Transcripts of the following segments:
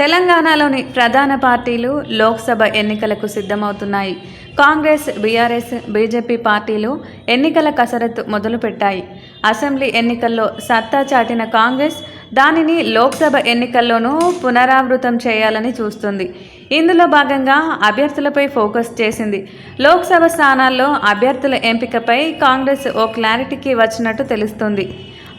తెలంగాణలోని ప్రధాన పార్టీలు లోక్సభ ఎన్నికలకు సిద్ధమవుతున్నాయి. కాంగ్రెస్ బీఆర్ఎస్ బీజేపీ పార్టీలు ఎన్నికల కసరత్తు మొదలుపెట్టాయి. అసెంబ్లీ ఎన్నికల్లో సత్తా చాటిన కాంగ్రెస్ దానిని లోక్సభ ఎన్నికల్లోనూ పునరావృతం చేయాలని చూస్తుంది. ఇందులో భాగంగా అభ్యర్థులపై ఫోకస్ చేసింది. లోక్సభ స్థానాల్లో అభ్యర్థుల ఎంపికపై కాంగ్రెస్ ఓ క్లారిటీకి వచ్చినట్టు తెలుస్తుంది.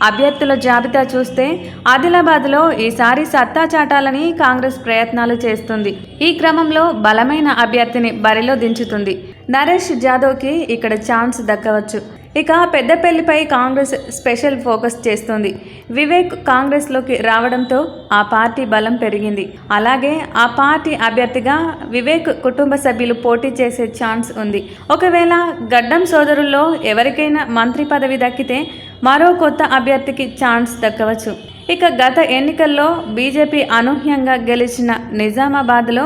అభ్యర్థుల జాబితా చూస్తే ఆదిలాబాద్లో ఈసారి సత్తా చాటాలని కాంగ్రెస్ ప్రయత్నాలు చేస్తుంది. ఈ క్రమంలో బలమైన అభ్యర్థిని బరిలో దించుతుంది. నరేష్ జాదవ్కి ఇక్కడ ఛాన్స్ దక్కవచ్చు. ఇక పెద్దపల్లిపై కాంగ్రెస్ స్పెషల్ ఫోకస్ చేస్తుంది. వివేక్ కాంగ్రెస్లోకి రావడంతో ఆ పార్టీ బలం పెరిగింది. అలాగే ఆ పార్టీ అభ్యర్థిగా వివేక్ కుటుంబ సభ్యులు పోటీ చేసే ఛాన్స్ ఉంది. ఒకవేళ గడ్డం సోదరుల్లో ఎవరికైనా మంత్రి పదవి దక్కితే మరో కొత్త అభ్యర్థికి ఛాన్స్ దక్కవచ్చు. ఇక గత ఎన్నికల్లో బీజేపీ అనూహ్యంగా గెలిచిన నిజామాబాద్లో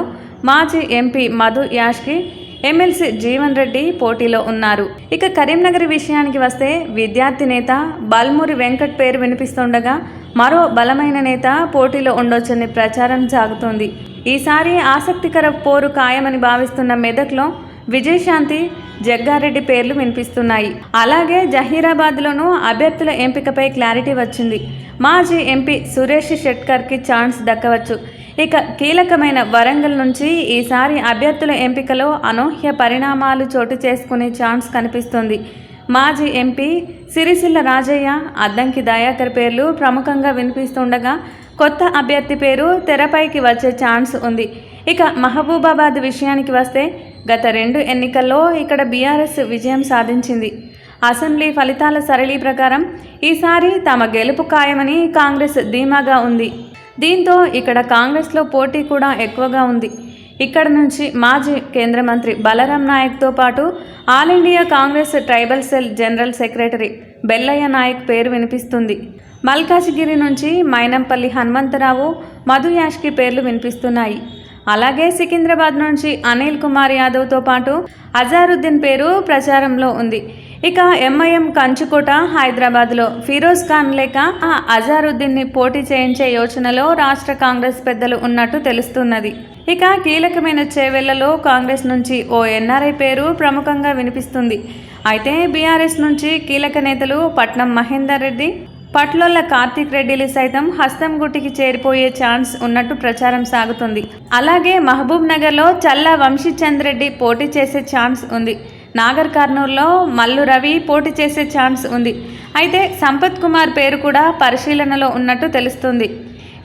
మాజీ ఎంపీ మధు యాష్కి ఎమ్మెల్సీ జీవన్ రెడ్డి పోటీలో ఉన్నారు. ఇక కరీంనగర్ విషయానికి వస్తే విద్యార్థి నేత బల్మూరి వెంకట్ పేరు వినిపిస్తుండగా మరో బలమైన నేత పోటీలో ఉండొచ్చని ప్రచారం సాగుతోంది. ఈసారి ఆసక్తికర పోరు ఖాయమని భావిస్తున్న మెదక్లో విజయశాంతి జగ్గారెడ్డి పేర్లు వినిపిస్తున్నాయి. అలాగే జహీరాబాద్లోనూ అభ్యర్థుల ఎంపికపై క్లారిటీ వచ్చింది. మాజీ ఎంపీ సురేష్ షెట్కర్కి ఛాన్స్ దక్కవచ్చు. ఇక కీలకమైన వరంగల్ నుంచి ఈసారి అభ్యర్థుల ఎంపికలో అనూహ్య పరిణామాలు చోటు చేసుకునే ఛాన్స్ కనిపిస్తుంది. మాజీ ఎంపీ సిరిసిల్ల రాజయ్య అద్దంకి దయాకర్ పేర్లు ప్రముఖంగా వినిపిస్తుండగా కొత్త అభ్యర్థి పేరు తెరపైకి వచ్చే ఛాన్స్ ఉంది. ఇక మహబూబాబాద్ విషయానికి వస్తే గత రెండు ఎన్నికల్లో ఇక్కడ బీఆర్ఎస్ విజయం సాధించింది. అసెంబ్లీ ఫలితాల సరళీ ప్రకారం ఈసారి తమ గెలుపు ఖాయమని కాంగ్రెస్ ధీమాగా ఉంది. దీంతో ఇక్కడ కాంగ్రెస్లో పోటీ కూడా ఎక్కువగా ఉంది. ఇక్కడ నుంచి మాజీ కేంద్ర మంత్రి బలరాం నాయక్తో పాటు all India Congress tribal cell general secretary Bellaiah Nayak పేరు వినిపిస్తుంది. మల్కాజిగిరి నుంచి మైనంపల్లి హనుమంతరావు మధు యాష్కి పేర్లు వినిపిస్తున్నాయి. అలాగే సికింద్రాబాద్ నుంచి అనిల్ కుమార్ యాదవ్తో పాటు అజారుద్దీన్ పేరు ప్రచారంలో ఉంది. ఇక ఎంఐఎం కంచుకోట హైదరాబాద్లో ఫిరోజ్ ఖాన్ లేక ఆ అజారుద్దీన్ని పోటీ చేయించే యోచనలో రాష్ట్ర కాంగ్రెస్ పెద్దలు ఉన్నట్టు తెలుస్తున్నది. ఇక కీలకమైన చేవెళ్ళలో కాంగ్రెస్ నుంచి ఓ ఎన్ఆర్ఐ పేరు ప్రముఖంగా వినిపిస్తుంది. అయితే బీఆర్ఎస్ నుంచి కీలక నేతలు పట్నం మహేందర్ రెడ్డి పట్లోళ్ళ కార్తీక్ రెడ్డిలు సైతం హస్తం గుట్టికి చేరిపోయే ఛాన్స్ ఉన్నట్టు ప్రచారం సాగుతుంది. అలాగే మహబూబ్ నగర్లో చల్లా వంశీచంద్ రెడ్డి పోటీ చేసే ఛాన్స్ ఉంది. నాగర్ కర్నూలులో మల్లు రవి పోటీ చేసే ఛాన్స్ ఉంది. అయితే సంపత్ కుమార్ పేరు కూడా పరిశీలనలో ఉన్నట్టు తెలుస్తుంది.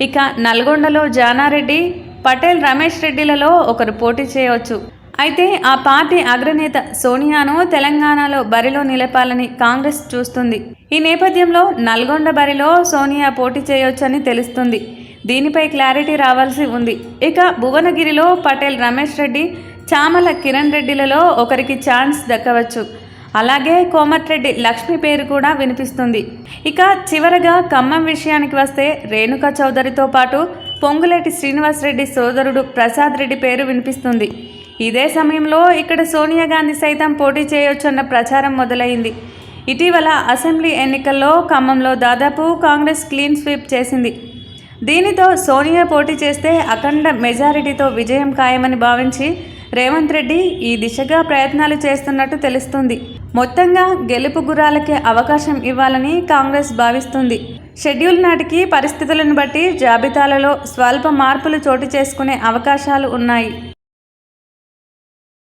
ఇక నల్గొండలో జానారెడ్డి పటేల్ రమేష్ రెడ్డిలలో ఒకరు పోటీ చేయవచ్చు. అయితే ఆ పార్టీ అగ్రనేత సోనియాను తెలంగాణలో బరిలో నిలపాలని కాంగ్రెస్ చూస్తుంది. ఈ నేపథ్యంలో నల్గొండ బరిలో సోనియా పోటీ చేయొచ్చని తెలుస్తుంది. దీనిపై క్లారిటీ రావాల్సి ఉంది. ఇక భువనగిరిలో పటేల్ రమేష్ రెడ్డి చామల కిరణ్ రెడ్డిలలో ఒకరికి ఛాన్స్ దక్కవచ్చు. అలాగే కోమటిరెడ్డి లక్ష్మి పేరు కూడా వినిపిస్తుంది. ఇక చివరగా ఖమ్మం విషయానికి వస్తే రేణుకా చౌదరితో పాటు పొంగులేటి శ్రీనివాసరెడ్డి సోదరుడు ప్రసాద్ రెడ్డి పేరు వినిపిస్తుంది. ఇదే సమయంలో ఇక్కడ సోనియా గాంధీ సైతం పోటీ చేయొచ్చన్న ప్రచారం మొదలైంది. ఇటీవల అసెంబ్లీ ఎన్నికల్లో ఖమ్మంలో దాదాపు కాంగ్రెస్ క్లీన్ స్వీప్ చేసింది. దీనితో సోనియా పోటీ చేస్తే అఖండ మెజారిటీతో విజయం ఖాయమని భావించి రేవంత్ రెడ్డి ఈ దిశగా ప్రయత్నాలు చేస్తున్నట్టు తెలుస్తుంది. మొత్తంగా గెలుపు గురాలకే అవకాశం ఇవ్వాలని కాంగ్రెస్ భావిస్తుంది. షెడ్యూల్ నాటికి పరిస్థితులను బట్టి జాబితాలలో స్వల్ప మార్పులు చోటు చేసుకునే అవకాశాలు ఉన్నాయి.